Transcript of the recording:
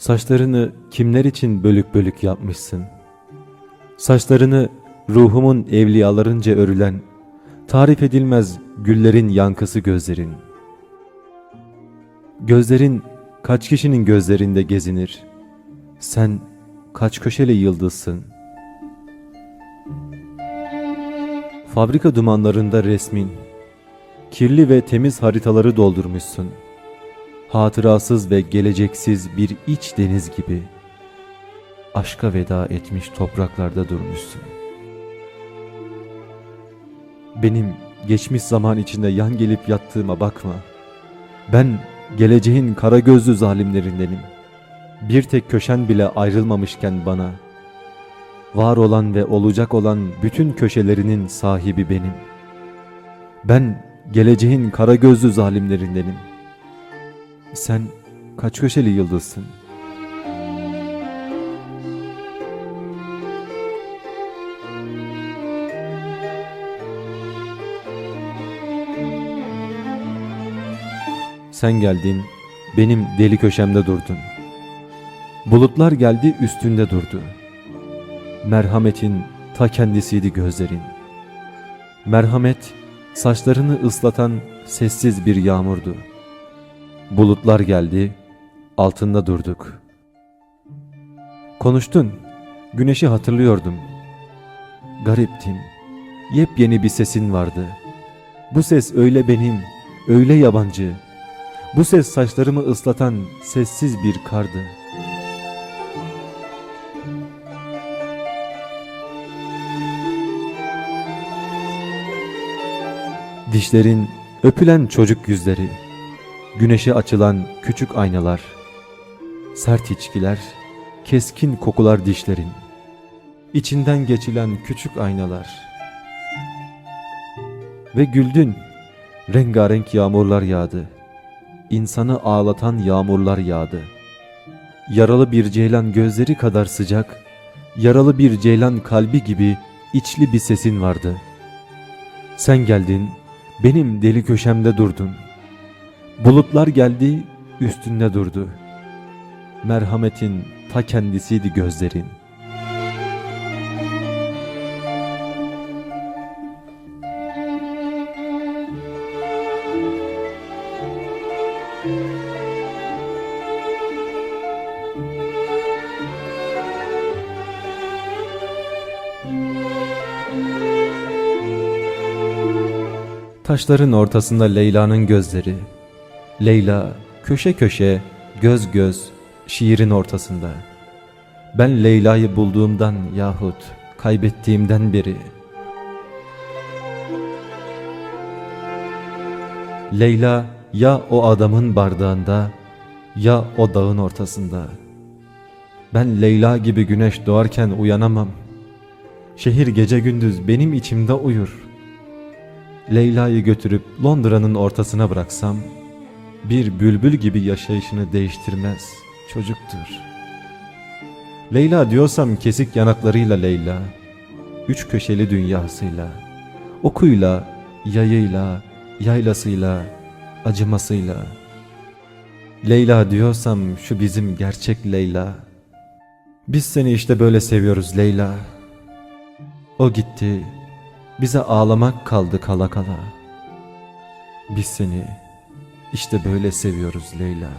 Saçlarını kimler için bölük bölük yapmışsın? Saçlarını ruhumun evliyalarınca örülen, tarif edilmez güllerin yankısı gözlerin. Gözlerin kaç kişinin gözlerinde gezinir? Sen kaç köşeli yıldızsın? Fabrika dumanlarında resmin, kirli ve temiz haritaları doldurmuşsun. Hatırasız ve geleceksiz bir iç deniz gibi aşka veda etmiş topraklarda durmuşsun. Benim geçmiş zaman içinde yan gelip yattığıma bakma. Ben geleceğin kara gözlü zalimlerindenim. Bir tek köşen bile ayrılmamışken bana, var olan ve olacak olan bütün köşelerinin sahibi benim. Ben geleceğin kara gözlü zalimlerindenim. Sen kaç köşeli yıldızsın? Sen geldin, benim deli köşemde durdun. Bulutlar geldi üstünde durdu. Merhametin ta kendisiydi gözlerin. Merhamet, saçlarını ıslatan sessiz bir yağmurdu. Bulutlar geldi, altında durduk. Konuştun, güneşi hatırlıyordum. Gariptin, yepyeni bir sesin vardı. Bu ses öyle benim, öyle yabancı. Bu ses saçlarımı ıslatan sessiz bir kardı. Dişlerin öpülen çocuk yüzleri, güneşe açılan küçük aynalar, sert içkiler, keskin kokular dişlerin, içinden geçilen küçük aynalar. Ve güldün, rengarenk yağmurlar yağdı, insanı ağlatan yağmurlar yağdı. Yaralı bir ceylan gözleri kadar sıcak, yaralı bir ceylan kalbi gibi içli bir sesin vardı. Sen geldin, benim deli köşemde durdun. Bulutlar geldi, üstünde durdu. Merhametin ta kendisiydi gözlerin. Taşların ortasında Leyla'nın gözleri. Leyla köşe köşe, göz göz, şiirin ortasında. Ben Leyla'yı bulduğumdan yahut kaybettiğimden beri. Leyla ya o adamın bardağında ya o dağın ortasında. Ben Leyla gibi güneş doğarken uyanamam. Şehir gece gündüz benim içimde uyur.'' Leyla'yı götürüp Londra'nın ortasına bıraksam, bir bülbül gibi yaşayışını değiştirmez, çocuktur. Leyla diyorsam kesik yanaklarıyla Leyla, üç köşeli dünyasıyla, okuyla, yayıyla, yaylasıyla, acımasıyla. Leyla diyorsam şu bizim gerçek Leyla. Biz seni işte böyle seviyoruz Leyla. O gitti, bize ağlamak kaldı kala kala. Biz seni işte böyle seviyoruz Leyla.